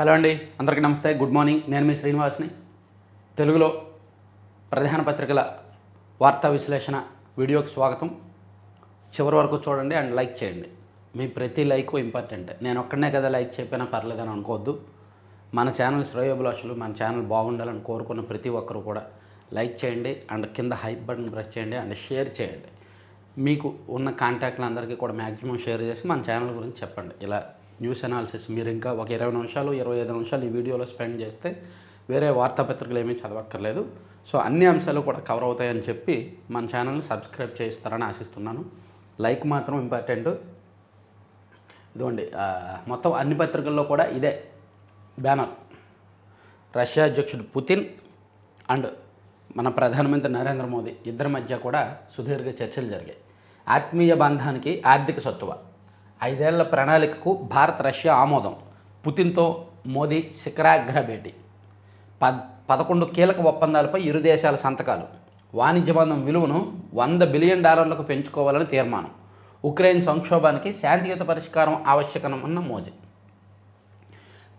Hello అండి అందరికీ నమస్తే. Good morning. నేను మీ శ్రీనివాస్ని. తెలుగులో ప్రధాన పత్రికల వార్తా విశ్లేషణ వీడియోకి స్వాగతం. చివరి వరకు చూడండి అండ్ లైక్ చేయండి. మీ ప్రతి లైక్ ఇంపార్టెంట్. నేను ఒక్కడనే కదా లైక్ చెప్పినా పర్లేదని అనుకోవద్దు. మన ఛానల్ శ్రేయోభిలాషులు మన ఛానల్ బాగుండాలని కోరుకున్న ప్రతి ఒక్కరు కూడా లైక్ చేయండి అండ్ కింద హైప్ బటన్ ప్రెస్ చేయండి అండ్ షేర్ చేయండి. మీకు ఉన్న కాంటాక్ట్లు అందరికీ కూడా మ్యాక్సిమం షేర్ చేసి మన ఛానల్ గురించి చెప్పండి. ఇలా న్యూస్ అనాలిసిస్. మీరు ఇంకా ఒక ఇరవై నిమిషాలు ఇరవై ఐదు నిమిషాలు ఈ వీడియోలో స్పెండ్ చేస్తే వేరే వార్తాపత్రికలు ఏమీ చదవక్కర్లేదు. సో అన్ని అంశాలు కూడా కవర్ అవుతాయని చెప్పి మన ఛానల్ని సబ్స్క్రైబ్ చేస్తారని ఆశిస్తున్నాను. లైక్ మాత్రం ఇంపార్టెంట్. ఇదిగోండి మొత్తం అన్ని పత్రికల్లో కూడా ఇదే బ్యానర్. రష్యా అధ్యక్షుడు పుతిన్ అండ్ మన ప్రధానమంత్రి నరేంద్ర మోదీ ఇద్దరి మధ్య కూడా సుదీర్ఘ చర్చలు జరిగాయి. ఆత్మీయ బంధానికి ఆర్థిక సత్తువ. ఐదేళ్ళ ప్రణాళికకు భారత్ రష్యా ఆమోదం. పుతిన్తో మోదీ శిఖరాగ్ర భేటీ. పద్ పదకొండు కీలక ఒప్పందాలపై ఇరు దేశాల సంతకాలు. వాణిజ్య బంధం విలువను వంద బిలియన్ డాలర్లకు పెంచుకోవాలని తీర్మానం. ఉక్రెయిన్ సంక్షోభానికి శాంతియుత పరిష్కారం ఆవశ్యకమన్న మోజీ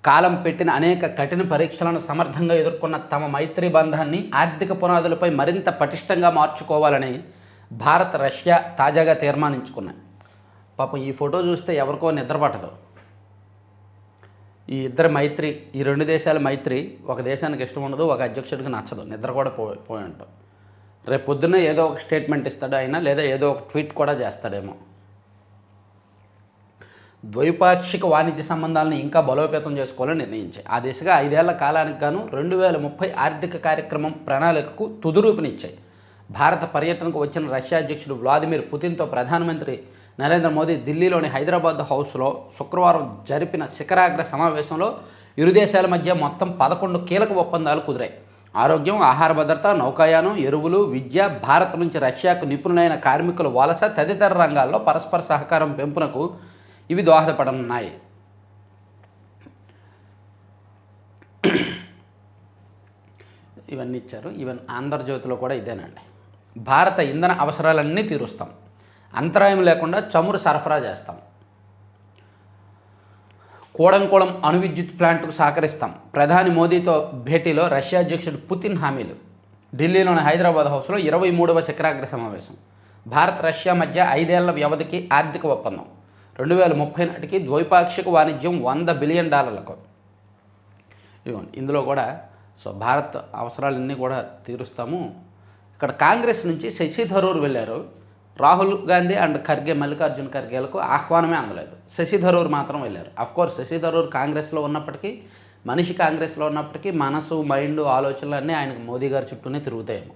కాలం పెట్టిన అనేక కఠిన పరీక్షలను సమర్థంగా ఎదుర్కొన్న తమ మైత్రి బంధాన్ని ఆర్థిక పునాదులపై మరింత పటిష్టంగా మార్చుకోవాలని భారత్ రష్యా తాజాగా తీర్మానించుకున్నాయి. పాపం ఈ ఫోటో చూస్తే ఎవరికో నిద్ర పట్టదు. ఈ ఇద్దరు మైత్రి ఈ రెండు దేశాల మైత్రి ఒక దేశానికి ఇష్టం ఉండదు ఒక అధ్యక్షుడికి నచ్చదు. నిద్ర కూడా పో పోయి ఉంటాం రేపు పొద్దున్న ఏదో ఒక స్టేట్మెంట్ ఇస్తాడు ఆయన లేదా ఏదో ఒక ట్వీట్ కూడా చేస్తాడేమో. ద్వైపాక్షిక వాణిజ్య సంబంధాలను ఇంకా బలోపేతం చేసుకోవాలని నిర్ణయించాయి. ఆ దిశగా ఐదేళ్ళ కాలానికి గాను రెండు వేల ముప్పై ఆర్థిక కార్యక్రమం ప్రణాళికకు తుదురూపునిచ్చాయి భారత పర్యటనకు వచ్చిన రష్యా అధ్యక్షుడు వ్లాదిమిర్ పుతిన్తో ప్రధానమంత్రి నరేంద్ర మోదీ ఢిల్లీలోని హైదరాబాద్ హౌస్లో శుక్రవారం జరిపిన శిఖరాగ్ర సమావేశంలో ఇరు దేశాల మధ్య మొత్తం పదకొండు కీలక ఒప్పందాలు కుదిరాయి. ఆరోగ్యం ఆహార భద్రత నౌకాయానం ఎరువులు విద్య భారత్ నుంచి రష్యాకు నిపుణులైన కార్మికుల వలస తదితర రంగాల్లో పరస్పర సహకారం పెంపునకు ఇవి దోహదపడనున్నాయి. ఇవన్నీ ఇచ్చారు. ఈవెన్ ఆంధ్రజ్యోతిలో కూడా ఇదేనండి. భారత ఇంధన అవసరాలన్నీ తీరుస్తాం. అంతరాయం లేకుండా చమురు సరఫరా చేస్తాం. కోడంకోళం అణు విద్యుత్ ప్లాంట్కు సహకరిస్తాం. ప్రధాని మోదీతో భేటీలో రష్యా అధ్యక్షుడు పుతిన్ హామీలు. ఢిల్లీలోని హైదరాబాద్ హౌస్లో ఇరవై మూడవ శిఖరాగ్ర సమావేశం. భారత్ రష్యా మధ్య ఐదేళ్ళ వ్యవధికి ఆర్థిక ఒప్పందం. రెండు వేల ముప్పై నాటికి ద్వైపాక్షిక వాణిజ్యం వంద బిలియన్ డాలర్లకు. ఇదిగోండి ఇందులో కూడా సో భారత్ అవసరాలన్నీ కూడా తీరుస్తాము. ఇక్కడ కాంగ్రెస్ నుంచి శశి థరూర్ వెళ్ళారు. రాహుల్ గాంధీ అండ్ ఖర్గే మల్లికార్జున్ ఖర్గేలకు ఆహ్వానమే అందలేదు. శశి థరూర్ మాత్రం వెళ్ళారు. అఫ్కోర్స్ శశి థరూర్ కాంగ్రెస్లో ఉన్నప్పటికీ మనిషి కాంగ్రెస్లో ఉన్నప్పటికీ మనసు మైండ్ ఆలోచనలు అన్నీ ఆయనకు మోదీ గారి చుట్టూనే తిరుగుతాయేమో.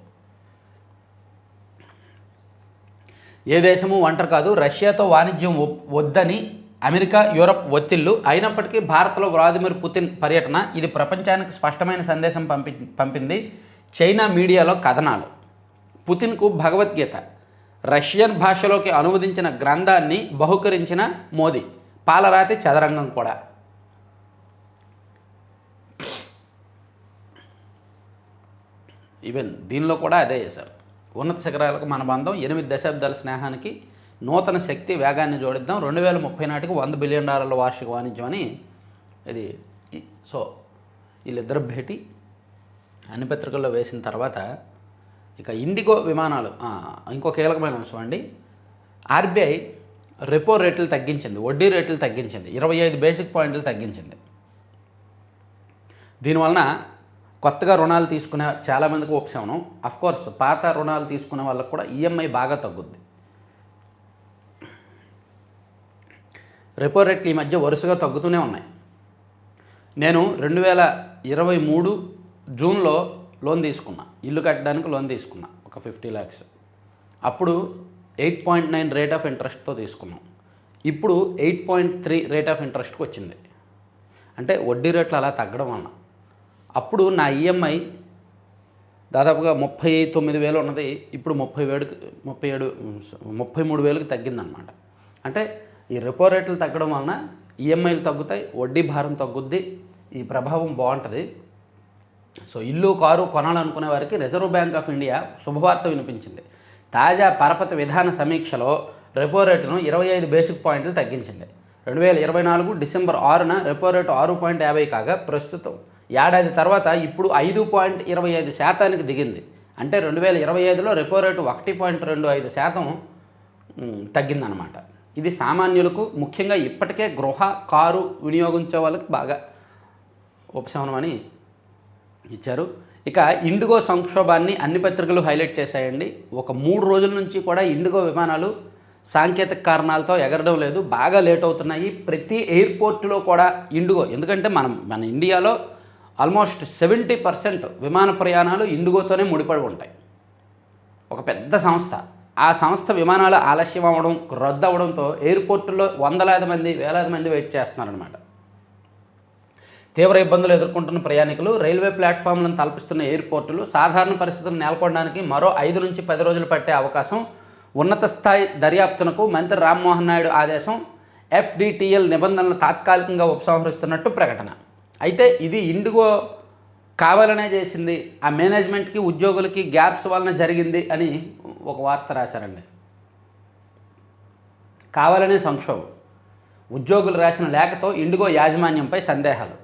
ఏ దేశము ఒంటరి కాదు. రష్యాతో వాణిజ్యం వద్దని అమెరికా యూరప్ ఒత్తిళ్ళు అయినప్పటికీ భారత్లో వ్లాదిమిర్ పుతిన్ పర్యటన ఇది ప్రపంచానికి స్పష్టమైన సందేశం పంపి పంపింది చైనా మీడియాలో కథనాలు. పుతిన్కు భగవద్గీత. రష్యన్ భాషలోకి అనువదించిన గ్రంథాన్ని బహుకరించిన మోదీ. పాలరాతి చదరంగం కూడా. ఈవెన్ దీనిలో కూడా అదే చేశారు. ఉన్నత శిఖరాలకు మన బంధం ఎనిమిది దశాబ్దాల స్నేహానికి నూతన శక్తి వేగాన్ని జోడిద్దాం. రెండు వేల ముప్పై నాటికి వంద బిలియన్ డాలర్ల వార్షిక వాణిజ్యం అని ఇది ఈ- సో వీళ్ళిద్దరు భేటీ. అన్ని పత్రికల్లో వేసిన తర్వాత ఇక ఇండిగో విమానాలు ఇంకో కీలకమైన అంశం అండి. ఆర్బీఐ రెపో రేట్లు తగ్గించింది వడ్డీ రేట్లు తగ్గించింది ఇరవై ఐదు బేసిక్ పాయింట్లు తగ్గించింది. దీనివలన కొత్తగా రుణాలు తీసుకునే చాలామందికి ఉపశమనం. కోర్స్ పాత రుణాలు తీసుకునే వాళ్ళకు కూడా ఈఎంఐ బాగా తగ్గుద్ది. రెపో రేట్లు ఈ మధ్య వరుసగా తగ్గుతూనే ఉన్నాయి. నేను రెండు వేల ఇరవై మూడు జూన్లో లోన్ తీసుకున్నా. ఇల్లు కట్టడానికి లోన్ తీసుకున్నా ఒక ఫిఫ్టీ ల్యాక్స్ అప్పుడు eight point nine rate of ఇంట్రెస్ట్తో తీసుకున్నాం. ఇప్పుడు eight point three rate of ఇంట్రెస్ట్కి వచ్చింది. అంటే వడ్డీ రేట్లు అలా తగ్గడం వలన. అప్పుడు నా ఈఎంఐ దాదాపుగా ముప్పై తొమ్మిది వేలు ఉన్నది ఇప్పుడు ముప్పై వేడుకి ముప్పై ఏడు ముప్పై మూడు వేలకు తగ్గిందనమాట అంటే ఈ రెపో రేట్లు తగ్గడం వలన ఈఎంఐలు తగ్గుతాయి వడ్డీ భారం తగ్గుద్ది ఈ ప్రభావం బాగుంటుంది. సో ఇల్లు కారు కొనాలనుకునే వారికి రిజర్వ్ బ్యాంక్ ఆఫ్ ఇండియా శుభవార్త వినిపించింది. తాజా పరపతి విధాన సమీక్షలో రెపో రేటును ఇరవై ఐదు బేసిక్ పాయింట్లు తగ్గించింది. రెండు వేల ఇరవై నాలుగు డిసెంబర్ ఆరున రెపో రేటు ఆరు పాయింట్ యాభై కాగా ప్రస్తుతం ఏడాది తర్వాత ఇప్పుడు ఐదు పాయింట్ ఇరవై ఐదు శాతానికి దిగింది. అంటే రెండు వేల ఇరవై ఐదులో రెపో రేటు ఒకటి పాయింట్ రెండు ఐదు శాతం తగ్గిందనమాట ఇది సామాన్యులకు ముఖ్యంగా ఇప్పటికే గృహ కారు వినియోగించే వాళ్ళకి బాగా ఉపశమనం అని ఇచ్చారు. ఇక ఇండిగో సంక్షోభాన్ని అన్ని పత్రికలు హైలైట్ చేశాయండి. ఒక మూడు రోజుల నుంచి కూడా ఇండిగో విమానాలు సాంకేతిక కారణాలతో ఎగరడం లేదు. బాగా లేట్ అవుతున్నాయి. ప్రతి ఎయిర్పోర్టులో కూడా ఇండిగో ఎందుకంటే మనం మన ఇండియాలో ఆల్మోస్ట్ సెవెంటీ పర్సెంట్ విమాన ప్రయాణాలు ఇండిగోతోనే ముడిపడి ఉంటాయి. ఒక పెద్ద సంస్థ. ఆ సంస్థ విమానాలు ఆలస్యం అవ్వడం రద్దు అవ్వడంతో ఎయిర్పోర్టులో వందలాది మంది వేలాది మంది వెయిట్ చేస్తున్నారనమాట తీవ్ర ఇబ్బందులు ఎదుర్కొంటున్న ప్రయాణికులు రైల్వే ప్లాట్ఫామ్లను తలపిస్తున్న ఎయిర్పోర్టులు సాధారణ పరిస్థితులు నెలకొనడానికి మరో ఐదు నుంచి పది రోజులు పట్టే అవకాశం ఉన్నత స్థాయి దర్యాప్తునకు మంత్రి రామ్మోహన్ నాయుడు ఆదేశం. ఎఫ్డిటిఎల్ నిబంధనలు తాత్కాలికంగా ఉపసంహరిస్తున్నట్టు ప్రకటన. అయితే ఇది ఇండిగో కావాలనే చేసింది. ఆ మేనేజ్మెంట్కి ఉద్యోగులకి గ్యాప్స్ వలన జరిగింది అని ఒక వార్త రాశారండి. కావాలనే సంక్షోభం. ఉద్యోగులు రాసిన లేఖతో ఇండిగో యాజమాన్యంపై సందేహాలు.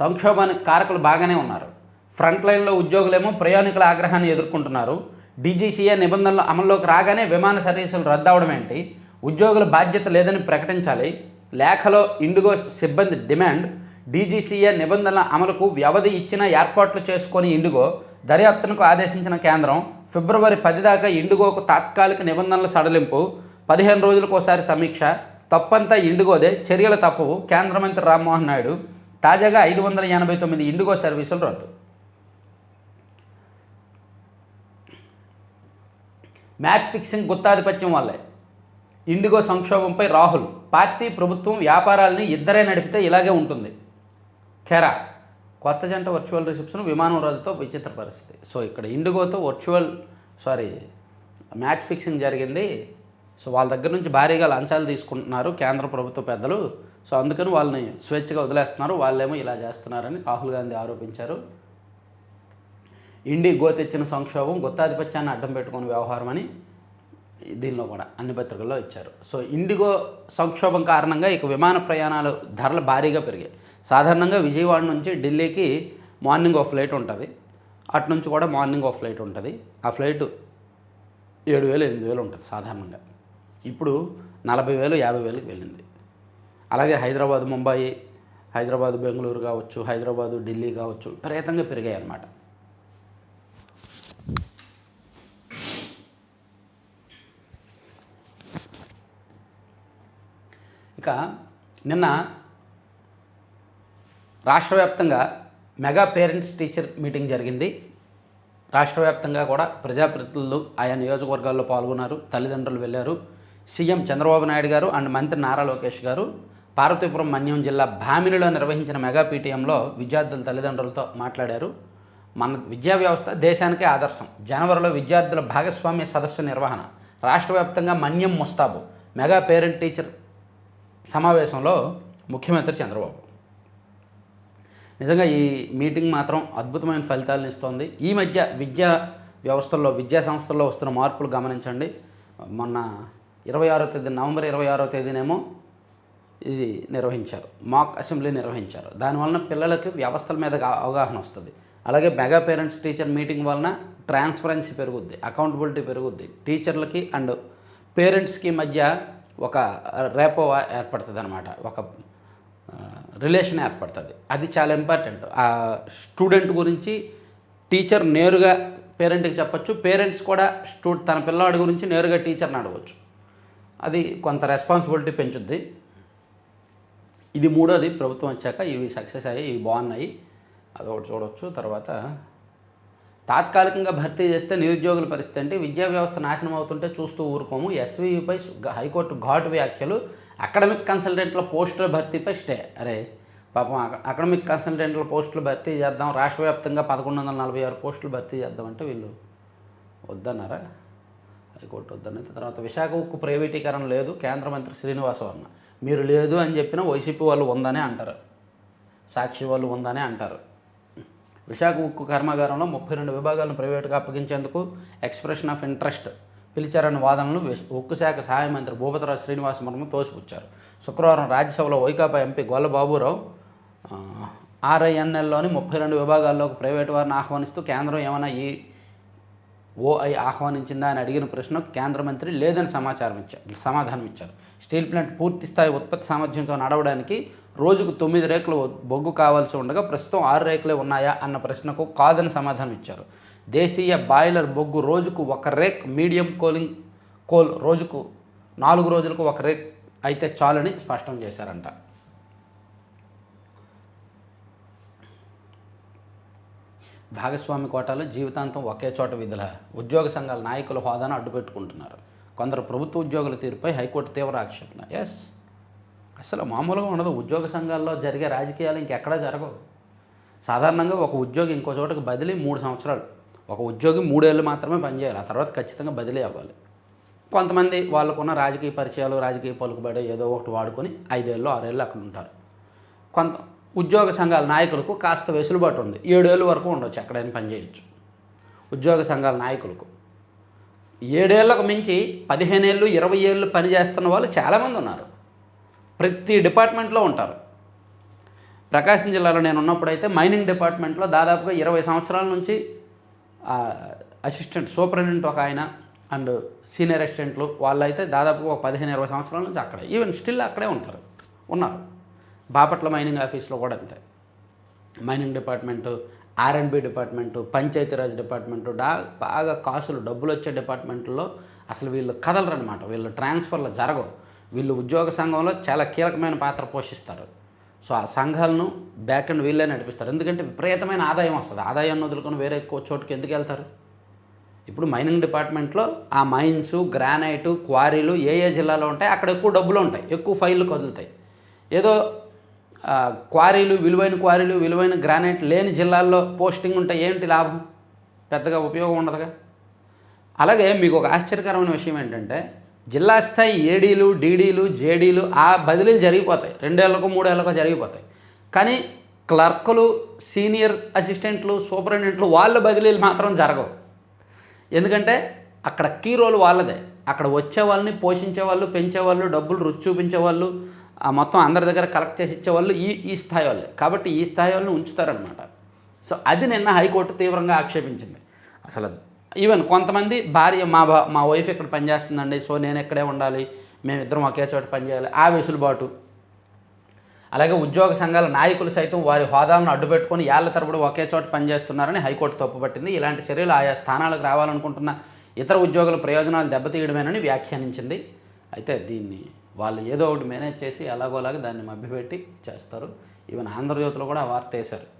సంక్షోభానికి కారకులు బాగానే ఉన్నారు. ఫ్రంట్ లైన్లో ఉద్యోగులేమో ప్రయాణికుల ఆగ్రహాన్ని ఎదుర్కొంటున్నారు. డీజీసీఏ నిబంధనలు అమల్లోకి రాగానే విమాన సర్వీసులు రద్దవడం ఏంటి? ఉద్యోగుల బాధ్యత లేదని ప్రకటించాలి. లేఖలో ఇండిగో సిబ్బంది డిమాండ్ డీజీసీఏ నిబంధనల అమలుకు వ్యవధి ఇచ్చిన ఏర్పాట్లు చేసుకొని ఇండిగో దర్యాప్తునకు ఆదేశించిన కేంద్రం ఫిబ్రవరి పది దాకా ఇండిగోకు తాత్కాలిక నిబంధనల సడలింపు పదిహేను రోజులకు ఒకసారి సమీక్ష తప్పంతా ఇండిగోదే చర్యలు తప్పవు కేంద్ర మంత్రి రామ్మోహన్ నాయుడు తాజాగా ఐదు వందల ఎనభై తొమ్మిది ఇండిగో సర్వీసులు రద్దు. మ్యాచ్ ఫిక్సింగ్ గుత్తాధిపత్యం వల్లే. ఇండిగో సంక్షోభంపై రాహుల్ పార్టీ ప్రభుత్వం వ్యాపారాలని ఇద్దరే నడిపితే ఇలాగే ఉంటుంది. ఖెరా కొత్త జంట వర్చువల్ రిసెప్షన్ విమానం రద్దుతో విచిత్ర పరిస్థితి. సో ఇక్కడ ఇండిగోతో వర్చువల్ సారీ మ్యాచ్ ఫిక్సింగ్ జరిగింది. సో వాళ్ళ దగ్గర నుంచి భారీగా లంచాలు తీసుకుంటున్నారు కేంద్ర ప్రభుత్వ పెద్దలు. సో అందుకని వాళ్ళని స్వేచ్ఛగా వదిలేస్తున్నారు. వాళ్ళేమో ఇలా చేస్తున్నారని రాహుల్ గాంధీ ఆరోపించారు. ఇండిగో తెచ్చిన సంక్షోభం గుత్తాధిపత్యాన్ని అడ్డం పెట్టుకుని వ్యవహారం అని దీనిలో కూడా అన్ని పత్రికల్లో ఇచ్చారు. సో ఇండిగో సంక్షోభం కారణంగా ఇక విమాన ప్రయాణాలు ధరలు భారీగా పెరిగాయి. సాధారణంగా విజయవాడ నుంచి ఢిల్లీకి మార్నింగ్ ఒక ఫ్లైట్ ఉంటుంది. అటు నుంచి కూడా మార్నింగ్ ఒక ఫ్లైట్ ఉంటుంది. ఆ ఫ్లైట్ ఏడు వేలు ఎనిమిది వేలు ఉంటుంది సాధారణంగా. ఇప్పుడు నలభై వేలు యాభై వేలకు వెళ్ళింది. అలాగే హైదరాబాద్ ముంబై హైదరాబాద్ బెంగళూరు కావచ్చు హైదరాబాదు ఢిల్లీ కావచ్చు విపరీతంగా పెరిగాయి అన్నమాట ఇక నిన్న రాష్ట్ర వ్యాప్తంగా మెగా పేరెంట్స్ టీచర్ మీటింగ్ జరిగింది. రాష్ట్ర వ్యాప్తంగా కూడా ప్రజాప్రతినిధులు ఆయా నియోజకవర్గాల్లో పాల్గొన్నారు తల్లిదండ్రులు వెళ్ళారు. సీఎం చంద్రబాబు నాయుడు గారు అండ్ మంత్రి నారా లోకేష్ గారు పార్వతీపురం మన్యం జిల్లా భామినిలో నిర్వహించిన మెగా పీటీఎంలో విద్యార్థుల తల్లిదండ్రులతో మాట్లాడారు. మన విద్యా వ్యవస్థ దేశానికే ఆదర్శం. జనవరిలో విద్యార్థుల భాగస్వామ్య సదస్సు నిర్వహణ. రాష్ట్ర వ్యాప్తంగా మన్యం ముస్తాబు. మెగా పేరెంట్ టీచర్ సమావేశంలో ముఖ్యమంత్రి చంద్రబాబు. నిజంగా ఈ మీటింగ్ మాత్రం అద్భుతమైన ఫలితాలను ఇస్తోంది. ఈ మధ్య విద్యా వ్యవస్థల్లో విద్యా సంస్థల్లో వస్తున్న మార్పులు గమనించండి. మొన్న ఇరవై ఆరో తేదీ నవంబర్ ఇరవై ఆరో తేదీనేమో ఇది నిర్వహించారు. మాక్ అసెంబ్లీ నిర్వహించారు. దానివలన పిల్లలకి వ్యవస్థల మీద అవగాహన వస్తుంది. అలాగే మెగా పేరెంట్స్ టీచర్ మీటింగ్ వలన ట్రాన్స్పరెన్సీ పెరుగుద్ది అకౌంటబిలిటీ పెరుగుద్ది. టీచర్లకి అండ్ పేరెంట్స్కి మధ్య ఒక రేపో ఏర్పడుతుంది అనమాట ఒక రిలేషన్ ఏర్పడుతుంది. అది చాలా ఇంపార్టెంట్. ఆ స్టూడెంట్ గురించి టీచర్ నేరుగా పేరెంట్కి చెప్పచ్చు. పేరెంట్స్ కూడా స్టూ తన పిల్లవాడి గురించి నేరుగా టీచర్ని అడగవచ్చు అది కొంత రెస్పాన్సిబిలిటీ పెంచుద్ది. ఇది మూడోది ప్రభుత్వం వచ్చాక ఇవి సక్సెస్ అయ్యాయి ఇవి బాగున్నాయి. అదొకటి చూడవచ్చు తర్వాత తాత్కాలికంగా భర్తీ చేస్తే నిరుద్యోగుల పరిస్థితి అంటే విద్యా వ్యవస్థ నాశనం అవుతుంటే చూస్తూ ఊరుకోము. ఎస్వీపై హైకోర్టు ఘాటు వ్యాఖ్యలు. అకాడమిక్ కన్సల్టెంట్ల పోస్టుల భర్తీపై స్టే. అరే పాపం అకాడమిక్ కన్సల్టెంట్ల పోస్టులు భర్తీ చేద్దాం. రాష్ట్ర వ్యాప్తంగా పదకొండు వందల నలభై ఆరు పోస్టులు భర్తీ చేద్దాం అంటే వీళ్ళు వద్దన్నారా? హైకోర్టు వద్దన్నది. తర్వాత విశాఖ ఉక్కు ప్రైవేటీకరణ లేదు. కేంద్ర మంత్రి శ్రీనివాసవర్మ మీరు లేదు అని చెప్పిన వైసీపీ వాళ్ళు ఉందనే అంటారు. సాక్షి వాళ్ళు ఉందనే అంటారు. విశాఖ ఉక్కు కర్మాగారంలో ముప్పై రెండు విభాగాలను ప్రైవేటుగా అప్పగించేందుకు ఎక్స్ప్రెషన్ ఆఫ్ ఇంట్రెస్ట్ పిలిచారన్న వాదనలు ఉక్కు శాఖ సహాయ మంత్రి భూపతరాజు శ్రీనివాస వర్మ తోసిపుచ్చారు. శుక్రవారం రాజ్యసభలో వైకాపా ఎంపీ గొల్ల బాబురావు ఆర్ఐఎన్ఎల్లోని ముప్పై రెండు విభాగాల్లోకి ప్రైవేటు వారిని ఆహ్వానిస్తూ కేంద్రం ఏమైనా ఈ ఓఐ ఆహ్వానించిందా అని అడిగిన ప్రశ్నకు కేంద్ర మంత్రి లేదని సమాచారం ఇచ్చారు సమాధానం ఇచ్చారు. స్టీల్ ప్లాంట్ పూర్తి స్థాయి ఉత్పత్తి సామర్థ్యంతో నడవడానికి రోజుకు తొమ్మిది రేకులు బొగ్గు కావాల్సి ఉండగా ప్రస్తుతం ఆరు రేకులే ఉన్నాయా అన్న ప్రశ్నకు కాదని సమాధానం ఇచ్చారు. దేశీయ బాయిలర్ బొగ్గు రోజుకు ఒక రేక్ మీడియం కోలింగ్ కోల్ రోజుకు నాలుగు రోజులకు ఒక రేక్ అయితే చాలని స్పష్టం చేశారంట. భాగస్వామి కోటాలో జీవితాంతం ఒకే చోట విధుల ఉద్యోగ సంఘాల నాయకుల హోదాను అడ్డుపెట్టుకుంటున్నారు. కొందరు ప్రభుత్వ ఉద్యోగుల తీరుపై హైకోర్టు తీవ్ర ఆక్షేపణ. ఎస్ అసలు మామూలుగా ఉండదు. ఉద్యోగ సంఘాల్లో జరిగే రాజకీయాలు ఇంకెక్కడా జరగవు. సాధారణంగా ఒక ఉద్యోగి ఇంకో చోటకి బదిలీ మూడు సంవత్సరాలు. ఒక ఉద్యోగి మూడేళ్ళు మాత్రమే పనిచేయాలి ఆ తర్వాత ఖచ్చితంగా బదిలీ అవ్వాలి. కొంతమంది వాళ్ళకున్న రాజకీయ పరిచయాలు రాజకీయ పలుకుబడి ఏదో ఒకటి వాడుకొని ఐదేళ్ళు ఆరేళ్ళు అక్కడ ఉంటారు. కొంత ఉద్యోగ సంఘాల నాయకులకు కాస్త వెసులుబాటు ఉంది. ఏడేళ్ళు వరకు ఉండొచ్చు ఎక్కడైనా పనిచేయచ్చు ఉద్యోగ సంఘాల నాయకులకు. ఏడేళ్ళకు మించి పదిహేను ఏళ్ళు ఇరవై ఏళ్ళు పనిచేస్తున్న వాళ్ళు చాలామంది ఉన్నారు. ప్రతి డిపార్ట్మెంట్లో ఉంటారు. ప్రకాశం జిల్లాలో నేను ఉన్నప్పుడైతే మైనింగ్ డిపార్ట్మెంట్లో దాదాపుగా ఇరవై సంవత్సరాల నుంచి అసిస్టెంట్ సూపరింటెండెంట్ ఒక ఆయన అండ్ సీనియర్ అసిస్టెంట్లు వాళ్ళైతే దాదాపుగా ఒక పదిహేను ఇరవై సంవత్సరాల నుంచి అక్కడే. ఈవెన్ స్టిల్ అక్కడే ఉంటారు ఉన్నారు. బాపట్ల మైనింగ్ ఆఫీస్లో కూడా అంతే. Mining department R and B department Panchayati Raj department డా బాగా కాసులు డబ్బులు వచ్చే డిపార్ట్మెంట్లో అసలు వీళ్ళు కదలరనమాట వీళ్ళు ట్రాన్స్ఫర్లు జరగవు. వీళ్ళు ఉద్యోగ సంఘంలో చాలా కీలకమైన పాత్ర పోషిస్తారు. సో ఆ సంఘాలను బ్యాక్ అండ్ వీళ్ళే నడిపిస్తారు. ఎందుకంటే విపరీతమైన ఆదాయం వస్తుంది. ఆదాయాన్ని వదులుకొని వేరే ఎక్కువ చోటుకి ఎందుకు వెళ్తారు? ఇప్పుడు మైనింగ్ డిపార్ట్మెంట్లో ఆ మైన్స్ గ్రానైటు క్వారీలు ఏ ఏ జిల్లాలో ఉంటాయి అక్కడ ఎక్కువ డబ్బులు ఉంటాయి. ఎక్కువ ఫైళ్ళు కదులుతాయి. ఏదో క్వారీలు విలువైన క్వారీలు విలువైన గ్రానైట్ లేని జిల్లాల్లో పోస్టింగ్ ఉంటే ఏంటి లాభం? పెద్దగా ఉపయోగం ఉండదుగా? అలాగే మీకు ఒక ఆశ్చర్యకరమైన విషయం ఏంటంటే జిల్లా స్థాయి ఏడీలు డీడీలు జేడీలు ఆ బదిలీలు జరిగిపోతాయి. రెండేళ్ళకు మూడేళ్ళకు జరిగిపోతాయి. కానీ క్లర్కులు సీనియర్ అసిస్టెంట్లు సూపరింటెండెంట్లు వాళ్ళ బదిలీలు మాత్రం జరగవు. ఎందుకంటే అక్కడ కీ రోల్ వాళ్ళదే. అక్కడ వచ్చే వాళ్ళని పోషించే వాళ్ళు పెంచేవాళ్ళు డబ్బులు రుచి చూపించే వాళ్ళు మొత్తం అందరి దగ్గర కలెక్ట్ చేసి ఇచ్చేవాళ్ళు ఈ ఈ స్థాయి వాళ్ళే. కాబట్టి ఈ స్థాయి వాళ్ళని ఉంచుతారనమాట సో అది నిన్న హైకోర్టు తీవ్రంగా ఆక్షేపించింది. అసలు ఈవెన్ కొంతమంది భార్య మా బా మా వైఫ్ ఇక్కడ పనిచేస్తుందండి సో నేను ఇక్కడే ఉండాలి మేమిద్దరం ఒకే చోట పనిచేయాలి ఆ వెసులుబాటు. అలాగే ఉద్యోగ సంఘాల నాయకులు సైతం వారి హోదాలను అడ్డుపెట్టుకుని ఏళ్ళ తరబడి ఒకే చోట పనిచేస్తున్నారని హైకోర్టు తప్పుపట్టింది. ఇలాంటి చర్యలు ఆయా స్థానాలకు రావాలనుకుంటున్న ఇతర ఉద్యోగుల ప్రయోజనాలు దెబ్బతీయడమేనని వ్యాఖ్యానించింది. అయితే దీన్ని వాళ్ళు ఏదో ఒకటి మేనేజ్ చేసి ఎలాగోలాగా దాన్ని మభ్యపెట్టి చేస్తారు. ఈవెన్ ఆంధ్రజ్యోతిలో కూడా ఆ వార్త వేశారు.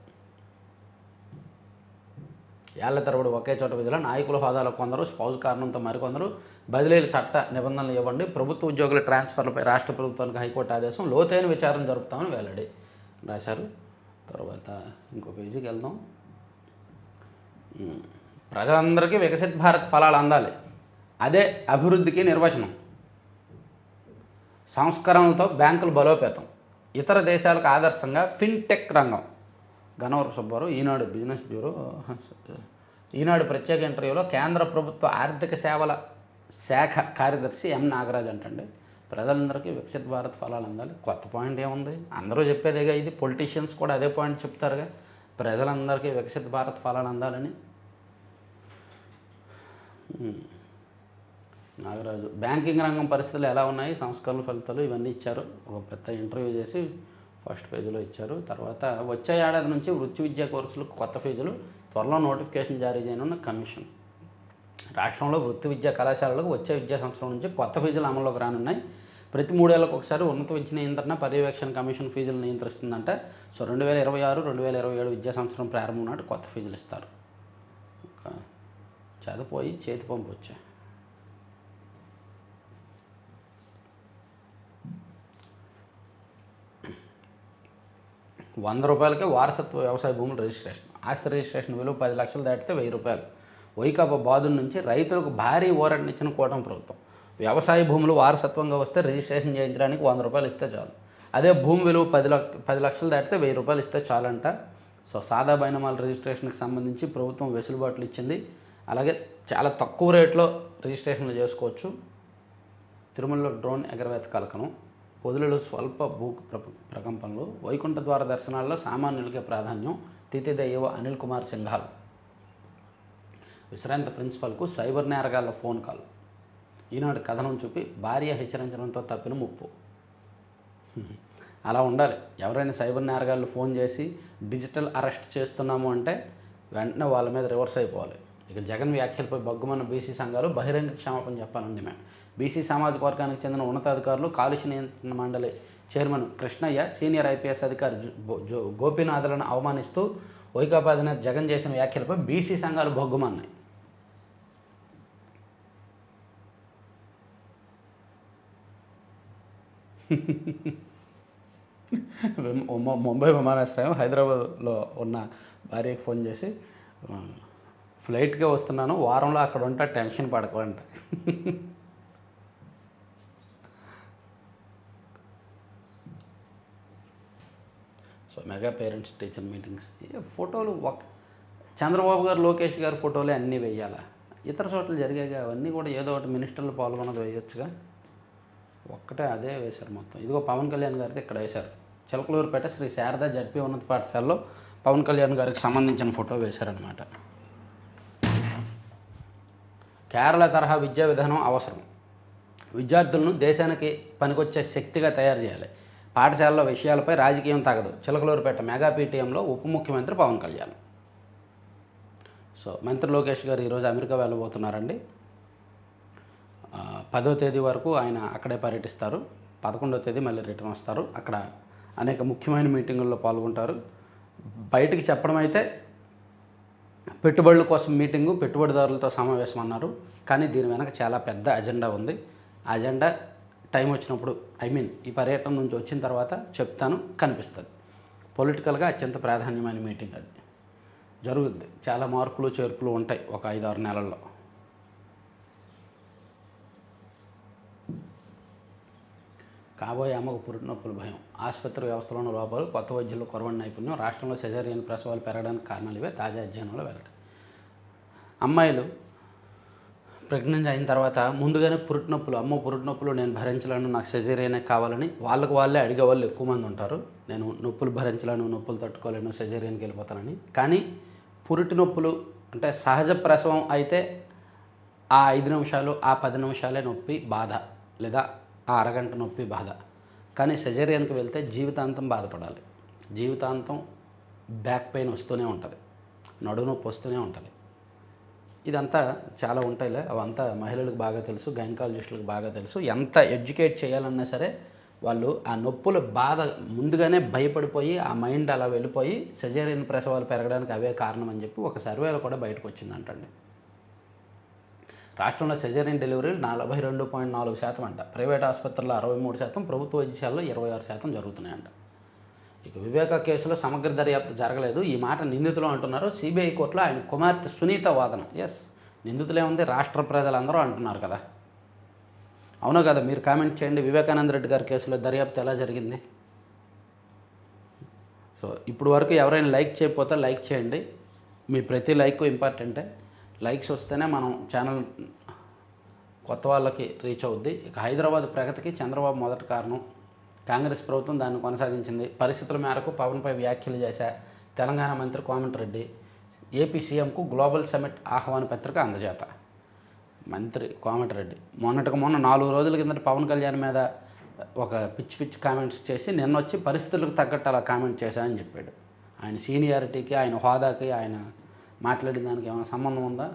ఏళ్ళ తరబడి ఒకే చోట విధుల నాయకుల హోదాలో కొందరు స్పౌజ్ కారణంతో మరికొందరు బదిలీల చట్ట నిబంధనలు ఇవ్వండి ప్రభుత్వ ఉద్యోగుల ట్రాన్స్ఫర్లపై రాష్ట్ర ప్రభుత్వానికి హైకోర్టు ఆదేశం లోతైన విచారణ జరుపుతామని వెల్లడి రాశారు. తర్వాత ఇంకో పేజీకి వెళ్దాం. ప్రజలందరికీ వికసిత్ భారత్ ఫలాలు అందాలి. అదే అభివృద్ధికి నిర్వచనం. సంస్కరణలతో బ్యాంకులు బలోపేతం. ఇతర దేశాలకు ఆదర్శంగా ఫిన్టెక్ రంగం. గణవర సుబ్బారావు ఈనాడు బిజినెస్ బ్యూరో ఈనాడు ప్రత్యేక ఇంటర్వ్యూలో కేంద్ర ప్రభుత్వ ఆర్థిక సేవల శాఖ కార్యదర్శి ఎం నాగరాజ్ అంటండి. ప్రజలందరికీ వికసిత్ భారత్ ఫలాలు అందాలి. కొత్త పాయింట్ ఏముంది? అందరూ చెప్పేదేగా ఇది పొలిటీషియన్స్ కూడా అదే పాయింట్ చెప్తారుగా. ప్రజలందరికీ వికసిత్ భారత్ ఫలాలు అందాలని. నాగరాజు. బ్యాంకింగ్ రంగం పరిస్థితులు ఎలా ఉన్నాయి? సంస్కరణ ఫలితాలు ఇవన్నీ ఇచ్చారు. ఒక పెద్ద ఇంటర్వ్యూ చేసి ఫస్ట్ పేజీలో ఇచ్చారు. తర్వాత వచ్చే ఏడాది నుంచి వృత్తి విద్యా కోర్సులు కొత్త ఫీజులు త్వరలో నోటిఫికేషన్ జారీ చేయనున్న కమిషన్. రాష్ట్రంలో వృత్తి విద్యా కళాశాలలకు వచ్చే విద్యా సంవత్సరం నుంచి కొత్త ఫీజులు అమల్లోకి రానున్నాయి. ప్రతి మూడేళ్ళకు ఒకసారి ఉన్నత విద్య నియంత్రణ పర్యవేక్షణ కమిషన్ ఫీజులు నియంత్రిస్తుందంటే. సో రెండు వేల ఇరవై ఆరు రెండు వేల ఇరవై ఏడు విద్యా సంవత్సరం ప్రారంభం నాటి కొత్త ఫీజులు ఇస్తారు. చదిపోయి చేతి పంపు వచ్చాయి. వంద రూపాయలకే వారసత్వ వ్యవసాయ భూముల రిజిస్ట్రేషన్. ఆస్తి రిజిస్ట్రేషన్ విలువ పది లక్షలు దాటితే వెయ్యి రూపాయలు. వైకాపా బాధుల నుంచి రైతులకు భారీ ఓరటనిచ్చిన కూటమి ప్రభుత్వం. వ్యవసాయ భూములు వారసత్వంగా వస్తే రిజిస్ట్రేషన్ చేయించడానికి వంద రూపాయలు ఇస్తే చాలు. అదే భూమి విలువ పది లక్ష పది లక్షలు దాటితే వెయ్యి రూపాయలు ఇస్తే చాలంట. సో సాదా బైనమాల రిజిస్ట్రేషన్కి సంబంధించి ప్రభుత్వం వెసులుబాట్లు ఇచ్చింది. అలాగే చాలా తక్కువ రేట్లో రిజిస్ట్రేషన్లు చేసుకోవచ్చు. తిరుమలలో డ్రోన్ ఎగరవేత కలకను పొదులలో స్వల్ప భూ ప్రకంపనలు వైకుంఠ ద్వార దర్శనాల్లో సామాన్యులకే ప్రాధాన్యం తిథిదయ్యవ అనిల్ కుమార్ సింఘాల్. విశ్రాంత ప్రిన్సిపల్కు సైబర్ నేరగాళ్ళ ఫోన్ కాల్. ఈనాడు కథనం చూపి భార్య హెచ్చరించడంతో తప్పిన ముప్పు. అలా ఉండాలి. ఎవరైనా సైబర్ నేరగాళ్ళు ఫోన్ చేసి డిజిటల్ అరెస్ట్ చేస్తున్నాము అంటే వెంటనే వాళ్ళ మీద రివర్స్ అయిపోవాలి. ఇక జగన్ వ్యాఖ్యలపై బగ్గుమన్న బీసీ సంఘాలు బహిరంగ క్షమాపణ చెప్పాలని డిమాండ్. బీసీ సామాజిక వర్గానికి చెందిన ఉన్నతాధికారులు కాలుష్య నియంత్రణ మండలి చైర్మన్ కృష్ణయ్య సీనియర్ ఐపీఎస్ అధికారి జు- జో గోపీనాథులను అవమానిస్తూ వైకాపా అధినేత జగన్ చేసిన వ్యాఖ్యలపై బీసీ సంఘాలు బొగ్గుమన్నాయి ముంబై విమానాశ్రయం హైదరాబాద్లో ఉన్న భార్యకి ఫోన్ చేసి ఫ్లైట్కే వస్తున్నాను వారంలో అక్కడ ఉంటా tension పడకంట so mega parents teacher meetings ఫోటోలు ఒక చంద్రబాబు గారు లోకేష్ గారు ఫోటోలే అన్నీ వేయాలా? ఇతర చోట్ల జరిగాయి అవన్నీ కూడా ఏదో ఒకటి మినిస్టర్లు పాల్గొన్నది వేయొచ్చుగా? ఒక్కటే అదే వేశారు మొత్తం. ఇదిగో పవన్ కళ్యాణ్ గారిది ఇక్కడ వేశారు. చిలకలూరుపేట శ్రీ శారద జడ్పీ ఉన్నత పాఠశాలలో పవన్ కళ్యాణ్ గారికి సంబంధించిన ఫోటో వేశారనమాట కేరళ తరహా విద్యా విధానం అవసరం. విద్యార్థులను దేశానికి పనికొచ్చే శక్తిగా తయారు చేయాలి. పాఠశాలలో విషయాలపై రాజకీయం తగదు. చిలకలూరుపేట మెగా పీటీఎంలో ఉప ముఖ్యమంత్రి పవన్ కళ్యాణ్. సో మంత్రి లోకేష్ గారు ఈరోజు అమెరికా వెళ్ళబోతున్నారండి. పదో తేదీ వరకు ఆయన అక్కడే పర్యటిస్తారు. పదకొండో తేదీ మళ్ళీ రిటర్న్ వస్తారు. అక్కడ అనేక ముఖ్యమైన మీటింగుల్లో పాల్గొంటారు. బయటికి చెప్పడం అయితే పెట్టుబడుల కోసం మీటింగు పెట్టుబడిదారులతో సమావేశం అన్నారు కానీ దీని వెనక చాలా పెద్ద అజెండా ఉంది. అజెండా టైం వచ్చినప్పుడు ఐ మీన్ ఈ పర్యటన నుంచి వచ్చిన తర్వాత చెప్తాను కనిపిస్తుంది. పొలిటికల్గా అత్యంత ప్రాధాన్యమైన మీటింగ్ అది. జరుగుద్ది. చాలా మార్పులు చేర్పులు ఉంటాయి ఒక ఐదు ఆరు నెలల్లో. కాబోయే అమ్మకు పురిటినొప్పుల భయం. ఆసుపత్రి వ్యవస్థలోని లోపాలు కొత్త వైద్యుల్లో కొరవడి నైపుణ్యం రాష్ట్రంలో సెజరియన్ ప్రసవాలు పెరగడానికి కారణాలు ఇవే తాజా అధ్యయనంలో వెల్లడి. అమ్మాయిలు ప్రెగ్నెన్సీ అయిన తర్వాత ముందుగానే పురుటినొప్పులు అమ్మో పురుటినొప్పులు నేను భరించలేను నాకు సెజేరియనే కావాలని వాళ్ళకు వాళ్ళే అడిగే వాళ్ళు ఎక్కువ మంది ఉంటారు. నేను నొప్పులు భరించలేను నొప్పులు తట్టుకోలేను సెజేరియన్కి వెళ్ళిపోతానని. కానీ పురిటి నొప్పులు అంటే సహజ ప్రసవం అయితే ఆ ఐదు నిమిషాలు ఆ పది నిమిషాలే నొప్పి బాధ లేదా ఆ అరగంట నొప్పి బాధ. కానీ సెజేరియన్కి వెళ్తే జీవితాంతం బాధపడాలి. జీవితాంతం బ్యాక్ పెయిన్ వస్తూనే ఉంటుంది. నడుము నొప్పి వస్తూనే ఉంటుంది. ఇదంతా చాలా ఉంటాయిలే. అవంతా మహిళలకు బాగా తెలుసు గైనకాలజిస్టులకు బాగా తెలుసు. ఎంత ఎడ్యుకేట్ చేయాలన్నా సరే వాళ్ళు ఆ నొప్పుల బాధ ముందుగానే భయపడిపోయి ఆ మైండ్ అలా వెళ్ళిపోయి సెజేరియన్ ప్రసవాలు పెరగడానికి అవే కారణం అని చెప్పి ఒక సర్వేలో కూడా బయటకు వచ్చిందంటండి. రాష్ట్రంలో సెజరియన్ డెలివరీలు నలభై రెండు పాయింట్ నాలుగు శాతం అంట. ప్రైవేట్ ఆసుపత్రుల్లో అరవై మూడు శాతం ప్రభుత్వ వైద్యశాలలో ఇరవై ఆరు శాతం జరుగుతున్నాయంట. ఇక వివేక కేసులో సమగ్ర దర్యాప్తు జరగలేదు. ఈ మాట నిందితులు అంటున్నారు. సిబిఐ కోర్టులో ఆయన కుమార్తె సునీత వాదన. ఎస్ నిందితులే ఉంది రాష్ట్ర ప్రజలందరూ అంటున్నారు కదా. అవును కదా మీరు కామెంట్ చేయండి. వివేకానంద రెడ్డి గారి కేసులో దర్యాప్తు ఎలా జరిగింది? సో ఇప్పుడు వరకు ఎవరైనా లైక్ చేయకపోతే లైక్ చేయండి. మీ ప్రతి లైక్ ఇంపార్టెంటే. లైక్స్ వస్తేనే మనం ఛానల్ కొత్త వాళ్ళకి రీచ్ అవుద్ది. ఇక హైదరాబాద్ ప్రగతికి చంద్రబాబు మొదటి కారణం. కాంగ్రెస్ ప్రభుత్వం దాన్ని కొనసాగించింది. పరిస్థితుల మేరకు పవన్పై వ్యాఖ్యలు చేశా తెలంగాణ మంత్రి కోమటిరెడ్డి. ఏపీ సీఎంకు గ్లోబల్ సమిట్ ఆహ్వాన పత్రిక అందజేత. మంత్రి కోమటిరెడ్డి. మొన్నటికి మొన్న నాలుగు రోజుల కిందట పవన్ కళ్యాణ్ మీద ఒక పిచ్చి పిచ్చి కామెంట్స్ చేసి నిన్న వచ్చి పరిస్థితులకు తగ్గట్టు అలా కామెంట్ చేశానని చెప్పాడు. ఆయన సీనియారిటీకి ఆయన హోదాకి ఆయన మాట్లాడిన దానికి ఏమైనా సంబంధం ఉందా?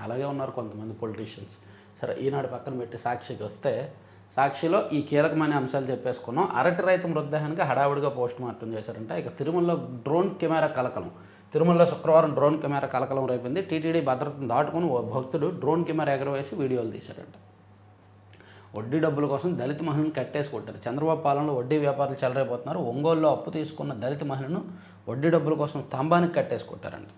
అలాగే ఉన్నారు కొంతమంది పొలిటీషియన్స్. సరే ఈనాడు పక్కన పెట్టి సాక్షికి వస్తే సాక్షిలో ఈ కీలకమైన అంశాలు చెప్పేసుకున్నాం. అరటి రైతు మృతదేహానికి హడావుడిగా పోస్ట్ మార్టం చేశారంట. ఇక తిరుమలలో డ్రోన్ కెమెరా కలకలం. తిరుమలలో శుక్రవారం డ్రోన్ కెమెరా కలకలం రేపింది. టీటీడీ భద్రతను దాటుకుని ఓ భక్తుడు డ్రోన్ కెమెరా ఎగరవేసి వీడియోలు తీశారంట వడ్డీ డబ్బుల కోసం దళిత మహిళను కట్టేసి కొట్టారు. చంద్రబాబు పాలనలో వడ్డీ వ్యాపారులు చెలరైపోతున్నారు. ఒంగోలులో అప్పు తీసుకున్న దళిత మహిళను వడ్డీ డబ్బుల కోసం స్తంభానికి కట్టేసి కొట్టారంట.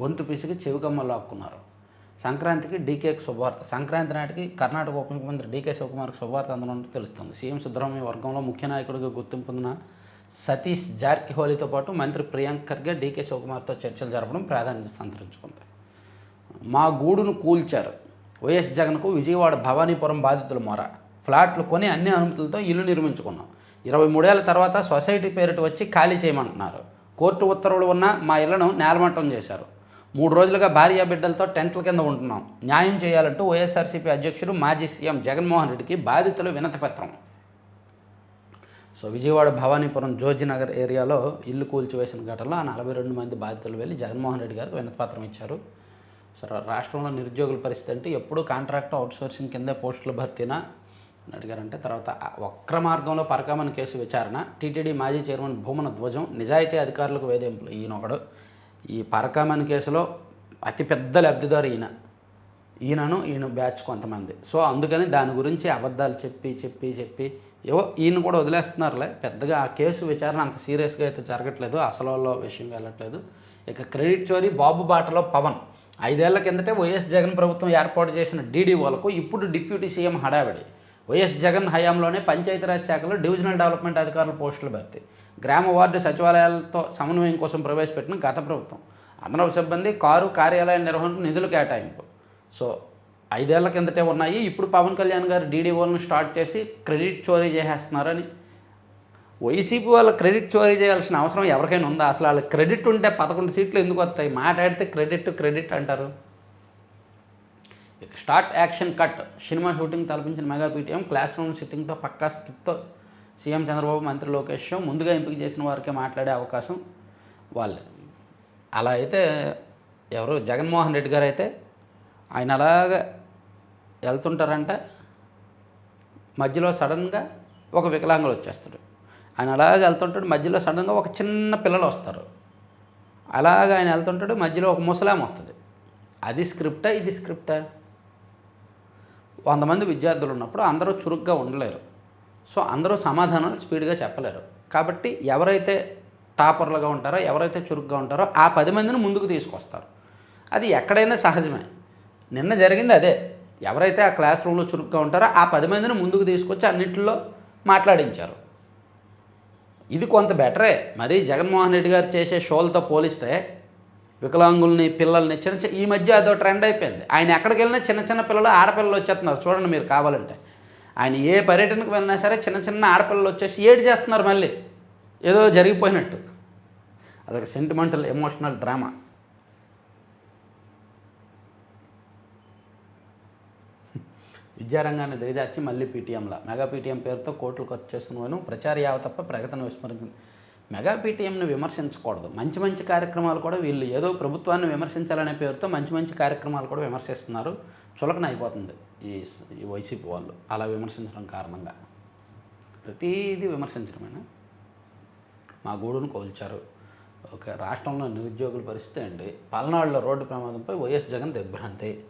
గొంతు పిసికి చెవికమ్మ లాక్కున్నారు. సంక్రాంతికి డీకేకి శుభవార్త సంక్రాంతి నాటికి కర్ణాటక ఉప ముఖ్యమంత్రి డీకే శివకుమార్కి శుభవార్త అందనున్నట్టు తెలుస్తుంది. సీఎం సిద్ధరామయ్య వర్గంలో ముఖ్య నాయకుడిగా గుర్తింపు పొందిన సతీష్ జార్కిహోలీతో పాటు మంత్రి ప్రియాంక్ ఖర్గే డీకే శివకుమార్తో చర్చలు జరపడం ప్రాధాన్యత సంతరించుకుంది. మా గూడును కూల్చారు. వైఎస్ జగన్కు విజయవాడ భవానీపురం బాధితుల మొర. ఫ్లాట్లు కొని అన్ని అనుమతులతో ఇల్లు నిర్మించుకున్నాం. ఇరవై మూడేళ్ళ తర్వాత సొసైటీ పేరిట వచ్చి ఖాళీ చేయమంటున్నారు. కోర్టు ఉత్తర్వులు ఉన్న మా ఇళ్ళను నేలమట్టం చేశారు. మూడు రోజులుగా భార్య బిడ్డలతో టెంట్ల కింద ఉంటున్నాం. న్యాయం చేయాలంటూ వైఎస్ఆర్సీపీ అధ్యక్షుడు మాజీ సీఎం జగన్మోహన్ రెడ్డికి బాధితులు వినతిపత్రం. సో విజయవాడ భవానీపురం జోజినగర్ ఏరియాలో ఇల్లు కూల్చివేసిన ఘటనలో ఆ నలభై రెండు మంది బాధితులు వెళ్ళి జగన్మోహన్ రెడ్డి గారికి వినతిపత్రం ఇచ్చారు. సరే రాష్ట్రంలో నిరుద్యోగుల పరిస్థితి అంటే ఎప్పుడూ కాంట్రాక్ట్ అవుట్సోర్సింగ్ కిందే పోస్టుల భర్తీనా అని అడిగారంటే తర్వాత వక్ర మార్గంలో పరకామని కేసు విచారణ టీటీడీ మాజీ చైర్మన్ భూమన ధ్వజం నిజాయితీ అధికారులకు వేధింపులు ఈయన ఒకడు ఈ పరకామన్ కేసులో అతిపెద్ద లబ్ధిదారు ఈయన. ఈయనను ఈయన బ్యాచ్ కొంతమంది. సో అందుకని దాని గురించి అబద్ధాలు చెప్పి చెప్పి చెప్పి ఏవో ఈయన కూడా వదిలేస్తున్నారులే. పెద్దగా ఆ కేసు విచారణ అంత సీరియస్గా అయితే జరగట్లేదు. అసలు విషయం వెళ్ళట్లేదు. ఇక క్రెడిట్ చోరీ బాబు బాటలో పవన్. ఐదేళ్ళ కిందటే వైఎస్ జగన్ ప్రభుత్వం ఏర్పాటు చేసిన డీడీఓలకు ఇప్పుడు డిప్యూటీ సీఎం హడావిడి. వైఎస్ జగన్ హయాంలోనే పంచాయతీరాజ్ శాఖలో డివిజనల్ డెవలప్మెంట్ అధికారుల పోస్టులు భర్తీ. గ్రామ వార్డు సచివాలయాలతో సమన్వయం కోసం ప్రవేశపెట్టిన గత ప్రభుత్వం. అదనపు సిబ్బంది కారు కార్యాలయ నిర్వహణకు నిధులు కేటాయింపు. సో ఐదేళ్ళ కిందటే ఉన్నాయి. ఇప్పుడు పవన్ కళ్యాణ్ గారు డీడీఓలను స్టార్ట్ చేసి క్రెడిట్ చోరీ చేసేస్తున్నారని. వైసీపీ వాళ్ళ క్రెడిట్ చోరీ చేయాల్సిన అవసరం ఎవరికైనా ఉందా? అసలు వాళ్ళ క్రెడిట్ ఉంటే పదకొండు సీట్లు ఎందుకు వస్తాయి? మాట్లాడితే క్రెడిట్ క్రెడిట్ అంటారు. Start action cut. Cinema shooting తలపించిన mega PTM classroom సిట్టింగ్తో పక్కా స్కిప్తో సీఎం చంద్రబాబు మంత్రి లోకేష్ ముందుగా ఎంపిక చేసిన వారికే మాట్లాడే అవకాశం వాళ్ళే అలా అయితే ఎవరు? జగన్మోహన్ రెడ్డి గారు అయితే ఆయన అలాగ వెళ్తుంటారంట. మధ్యలో సడన్గా ఒక వికలాంగులు వచ్చేస్తాడు. ఆయన అలాగ వెళ్తుంటాడు. మధ్యలో సడన్గా ఒక చిన్న పిల్లలు వస్తారు. అలాగ ఆయన వెళ్తుంటాడు. మధ్యలో ఒక ముసలాం వస్తుంది అది స్క్రిప్టా? ఇది స్క్రిప్టా? వంద మంది విద్యార్థులు ఉన్నప్పుడు అందరూ చురుగ్గా ఉండలేరు. సో అందరూ సమాధానాలు స్పీడ్గా చెప్పలేరు. కాబట్టి ఎవరైతే టాపర్లుగా ఉంటారో ఎవరైతే చురుగ్గా ఉంటారో ఆ పది మందిని ముందుకు తీసుకొస్తారు. అది ఎక్కడైనా సహజమే. నిన్న జరిగింది అదే. ఎవరైతే ఆ క్లాస్ రూమ్లో చురుగ్గా ఉంటారో ఆ పది మందిని ముందుకు తీసుకొచ్చి అన్నింటిలో మాట్లాడించారు. ఇది కొంత బెటరే. మరి జగన్మోహన్ రెడ్డి గారు చేసే షోలతో పోలిస్తే వికలాంగుల్ని పిల్లల్ని చిన్న చిన్న ఈ మధ్య అదో ట్రెండ్ అయిపోయింది. ఆయన ఎక్కడికి వెళ్ళినా చిన్న చిన్న పిల్లలు ఆడపిల్లలు వచ్చేస్తున్నారు. చూడండి మీరు కావాలంటే. ఆయన ఏ పర్యటనకు వెళ్ళినా సరే చిన్న చిన్న ఆడపిల్లలు వచ్చేసి ఏడు చేస్తున్నారు మళ్ళీ. ఏదో జరిగిపోయినట్టు. అదొక సెంటిమెంటల్ ఎమోషనల్ డ్రామా విద్యారంగాన్ని దిగజార్చి మళ్ళీ పీటీఎంలా. మెగా పీటీఎం పేరుతో కోట్లు ఖర్చు చేస్తున్నాను ప్రచార యావ తప్ప ప్రగతిని విస్మరించింది మెగా పీటీఎంని విమర్శించకూడదు. మంచి మంచి కార్యక్రమాలు కూడా వీళ్ళు ఏదో ప్రభుత్వాన్ని విమర్శించాలనే పేరుతో మంచి మంచి కార్యక్రమాలు కూడా విమర్శిస్తున్నారు. చులకన అయిపోతుంది ఈ ఈ వైసీపీ వాళ్ళు అలా విమర్శించడం కారణంగా. ప్రతిదీ విమర్శించడమేనా? మా గూడును కోల్చారు. ఒక రాష్ట్రంలో నిరుద్యోగుల పరిస్థితి అండి పల్నాడులో రోడ్డు ప్రమాదంపై వైఎస్ జగన్ దిగ్భ్రాంతి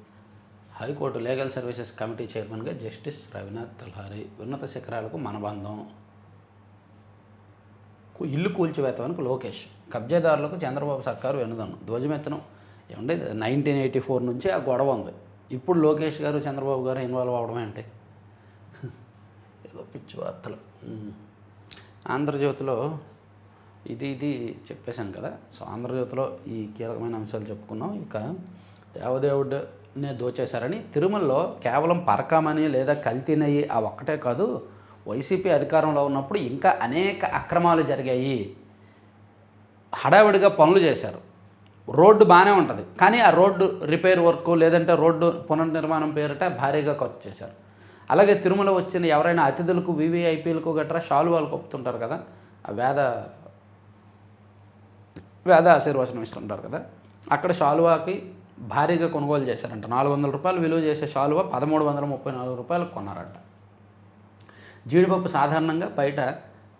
high court legal services committee చైర్మన్గా జస్టిస్ రవినాథ్ తల్హారి ఉన్నత శిఖరాలకు మనబంధం ఇల్లు కూల్చివేతవానికి లోకేష్ కబ్జాదారులకు చంద్రబాబు సర్కారు వెనుదను ధ్వజమెత్తనం. ఏమంటే నైన్టీన్ ఎయిటీ ఫోర్ నుంచి ఆ గొడవ ఉంది. ఇప్పుడు లోకేష్ గారు చంద్రబాబు గారు ఇన్వాల్వ్ అవడం అంటే. ఏదో పిచ్చి వార్తలు. ఆంధ్రజ్యోతిలో ఇది ఇది చెప్పేశాను కదా. సో ఆంధ్రజ్యోతిలో ఈ కీలకమైన అంశాలు చెప్పుకున్నాం. ఇంకా దేవదేవుడినే దోచేశారని తిరుమలలో కేవలం పరకామని లేదా కల్తీనయ్యి ఆ ఒక్కటే కాదు వైసీపీ అధికారంలో ఉన్నప్పుడు ఇంకా అనేక అక్రమాలు జరిగాయి. హడావిడిగా పనులు చేశారు. రోడ్డు బాగానే ఉంటుంది. కానీ ఆ రోడ్డు రిపేర్ వర్క్ లేదంటే రోడ్డు పునర్నిర్మాణం పేరిట భారీగా ఖర్చు చేశారు. అలాగే తిరుమల వచ్చిన ఎవరైనా అతిథులకు వివిఐపీలకు గట్రా షాలువాలు కప్పుతుంటారు కదా ఆ వేద వేద ఆశీర్వచనం ఇస్తుంటారు కదా అక్కడ షాలువాకి భారీగా కొనుగోలు చేశారంట. నాలుగు వందల రూపాయలు విలువ చేసే షాలువ పదమూడు వందల ముప్పై నాలుగు రూపాయలు కొన్నారంట. జీడిపప్పు సాధారణంగా బయట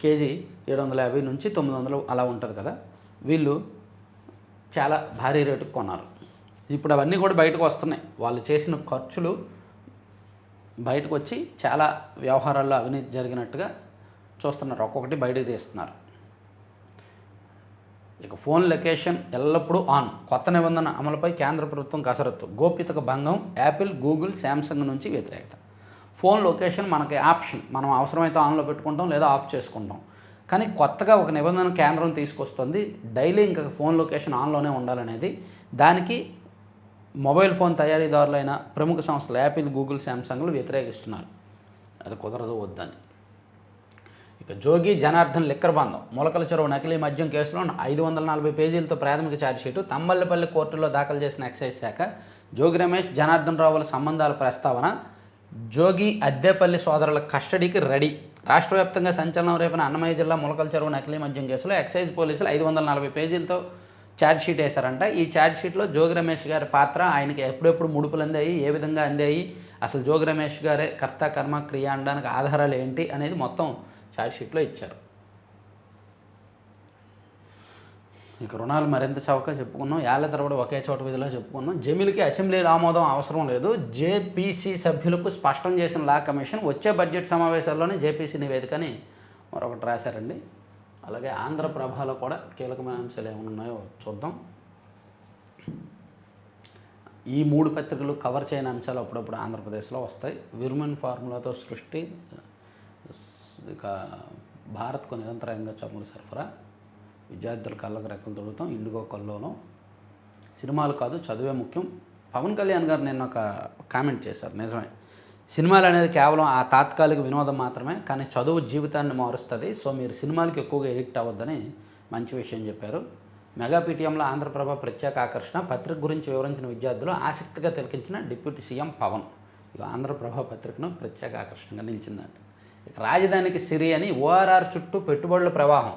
కేజీ ఏడు వందల యాభై నుంచి తొమ్మిది వందలు అలా ఉంటుంది కదా. వీళ్ళు చాలా భారీ రేటుకు కొన్నారు. ఇప్పుడు అవన్నీ కూడా బయటకు వస్తున్నాయి. వాళ్ళు చేసిన ఖర్చులు బయటకు వచ్చి చాలా వ్యవహారాల్లో అవినీతి జరిగినట్టుగా చూస్తున్నారు. ఒక్కొక్కటి బయటకు తీస్తున్నారు. ఇక ఫోన్ లొకేషన్ ఎల్లప్పుడూ ఆన్. కొత్త నిబంధన అమలుపై కేంద్ర ప్రభుత్వం కసరత్తు. గోప్యతకు భంగం యాపిల్ గూగుల్ శాంసంగ్ నుంచి వ్యతిరేకత. ఫోన్ లొకేషన్ మనకి ఆప్షన్. మనం అవసరమైతే ఆన్లో పెట్టుకుంటాం లేదా ఆఫ్ చేసుకుంటాం. కానీ కొత్తగా ఒక నిబంధన కేంద్రం తీసుకొస్తుంది. డైలీ ఇంకా ఫోన్ లొకేషన్ ఆన్లోనే ఉండాలనేది. దానికి మొబైల్ ఫోన్ తయారీదారులైన ప్రముఖ సంస్థలు యాపిల్ గూగుల్ శాంసంగ్లు వ్యతిరేకిస్తున్నారు. అది కుదరదు వద్దని. ఇక జోగి జనార్దన్ లిక్కర్ బంధం. మొలకల చెరువు నకిలీ మద్యం కేసులో ఐదు వందల నలభై పేజీలతో ప్రాథమిక ఛార్జ్షీటు తంబల్లపల్లి కోర్టులో దాఖలు చేసిన ఎక్సైజ్ శాఖ. జోగి రమేష్ జనార్దన్ రావుల సంబంధాల ప్రస్తావన. జోగి అద్దెపల్లి సోదరుల కస్టడీకి రెడీ. రాష్ట్ర వ్యాప్తంగా సంచలనం రేపిన అన్నమయ్య జిల్లా మొలకల చెరువు నకిలీ మద్యం కేసులో ఎక్సైజ్ పోలీసులు ఐదు వందల నలభై పేజీలతో ఛార్జ్షీట్ వేశారంట. ఈ ఛార్జ్షీట్లో జోగి రమేష్ గారి పాత్ర ఆయనకి ఎప్పుడెప్పుడు ముడుపులు అందాయి ఏ విధంగా అందాయి అసలు జోగి రమేష్ గారే కర్త కర్మ క్రియ అనడానికి ఆధారాలు ఏంటి అనేది మొత్తం ఛార్జ్షీట్లో ఇచ్చారు. ఇక రుణాలు మరింత చవక చెప్పుకున్నాం ఏళ్ళ తరబడి ఒకే చోట విధిలో చెప్పుకున్నాం జమీలకి అసెంబ్లీ ఆమోదం అవసరం లేదు. జేపీసీ సభ్యులకు స్పష్టం చేసిన లా కమిషన్ వచ్చే బడ్జెట్ సమావేశాల్లోనే జేపీసీ నివేదికని మరొకటి రాశారండి. అలాగే ఆంధ్రప్రభలో కూడా కీలకమైన అంశాలు ఏమైనా ఉన్నాయో చూద్దాం. ఈ మూడు పత్రికలు కవర్ చేయని అంశాలు అప్పుడప్పుడు ఆంధ్రప్రదేశ్లో వస్తాయి. విర్మన్ ఫార్ములాతో సృష్టి ఇక భారత్కు నిరంతరంగా చమురు సరఫరా విద్యార్థుల కళ్ళకు రెక్కలు తొడుగుతాం. ఇండిగో కల్లోనూ. సినిమాలు కాదు చదువే ముఖ్యం. పవన్ కళ్యాణ్ గారు నిన్న ఒక కామెంట్ చేశారు. నిజమే. సినిమాలు అనేది కేవలం ఆ తాత్కాలిక వినోదం మాత్రమే కానీ చదువు జీవితాన్ని మారుస్తుంది. సో మీరు సినిమాలకి ఎక్కువగా ఎడిక్ట్ అవ్వద్దని మంచి విషయం చెప్పారు. మెగా పీటీఎంలో ఆంధ్రప్రభ ప్రత్యేక ఆకర్షణ. పత్రిక గురించి వివరించిన విద్యార్థులు ఆసక్తిగా తిలకించిన డిప్యూటీ సీఎం పవన్. ఇక ఆంధ్రప్రభ పత్రికను ప్రత్యేక ఆకర్షణగా నిలిచిందంట. ఇక రాజధానికి సిరి అని ఓఆర్ఆర్ చుట్టూ పెట్టుబడుల ప్రవాహం.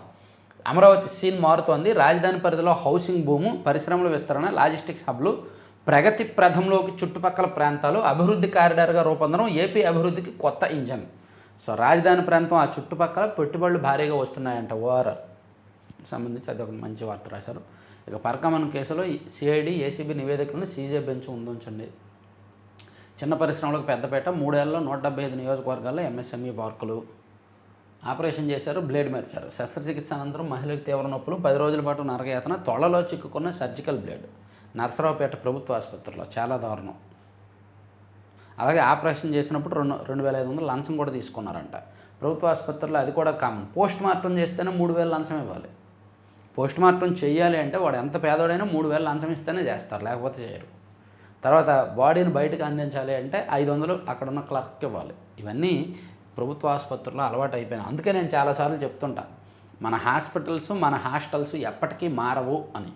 అమరావతి సీన్ మారుతోంది. రాజధాని పరిధిలో హౌసింగ్ భూము పరిశ్రమల విస్తరణ లాజిస్టిక్స్ హబ్లు ప్రగతి ప్రథంలోకి చుట్టుపక్కల ప్రాంతాలు అభివృద్ధి కారిడార్గా రూపొందడం ఏపీ అభివృద్ధికి కొత్త ఇంజన్. సో రాజధాని ప్రాంతం ఆ చుట్టుపక్కల పెట్టుబడులు భారీగా వస్తున్నాయంట ఓఆర్ఆర్ సంబంధించి అది ఒక మంచి వార్త రాశారు. ఇక పరకమన్ కేసులో సిఐడి ఏసీబీ నివేదికలను సీజే బెంచ్ ఉందించండి చిన్న పరిశ్రమలకు పెద్దపేట మూడేళ్ళలో నూట డెబ్బై ఐదు నియోజకవర్గాల్లో ఎంఎస్ఎంఈ పార్కులు ఆపరేషన్ చేశారు బ్లేడ్ మెరిచారు. శస్త్రచికిత్స అనంతరం మహిళలకు తీవ్ర నొప్పులు. పది రోజుల పాటు నరకయాతన తొడలో చిక్కుకున్న సర్జికల్ బ్లేడ్. నర్సరావుపేట ప్రభుత్వ ఆసుపత్రిలో చాలా దారుణం. అలాగే ఆపరేషన్ చేసినప్పుడు రెండు రెండు వేల ఐదు వందలు లంచం కూడా తీసుకున్నారంట. ప్రభుత్వ ఆసుపత్రిలో అది కూడా కామన్. పోస్ట్ మార్టం చేస్తేనే మూడు వేలు లంచం ఇవ్వాలి. పోస్ట్ మార్టం చేయాలి అంటే వాడు ఎంత పేదోడైనా మూడు వేలు లంచం ఇస్తేనే చేస్తారు లేకపోతే చేయరు. తర్వాత బాడీని బయటకు అందించాలి అంటే ఐదు వందలు అక్కడ ఉన్న క్లర్క్ ఇవ్వాలి. ఇవన్నీ ప్రభుత్వ ఆసుపత్రుల్లో అలవాటు అయిపోయినాయి అందుకే నేను చాలాసార్లు చెప్తుంటా మన హాస్పిటల్స్ మన హాస్టల్స్ ఎప్పటికీ మారవు అని.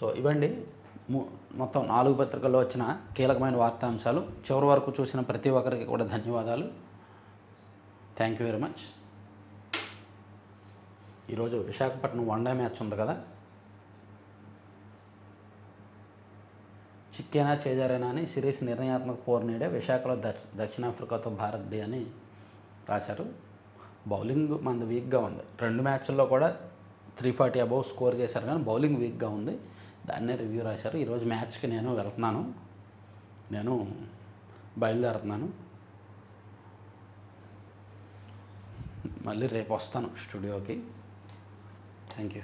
సో ఇవ్వండి మొత్తం నాలుగు పత్రికల్లో వచ్చిన కీలకమైన వార్తాంశాలు. చివరి వరకు చూసిన ప్రతి ఒక్కరికి కూడా ధన్యవాదాలు. థ్యాంక్ యూ వెరీ మచ్ ఈరోజు విశాఖపట్నం వన్ డే మ్యాచ్ ఉంది కదా? చిక్కేనా చేజారేనా అని సిరీస్ నిర్ణయాత్మక పోర్నీడే విశాఖలో దక్ష దక్షిణాఫ్రికాతో భారత్ డే అని రాశారు. బౌలింగ్ మనది వీక్గా ఉంది. రెండు మ్యాచ్ల్లో కూడా త్రీ ఫార్టీ అబౌవ్ స్కోర్ చేశారు కానీ బౌలింగ్ వీక్గా ఉంది. దాన్నే రివ్యూ రాశారు. ఈరోజు మ్యాచ్కి నేను వెళ్తున్నాను. నేను బయలుదేరుతున్నాను. మళ్ళీ రేపు వస్తాను స్టూడియోకి. Thank you.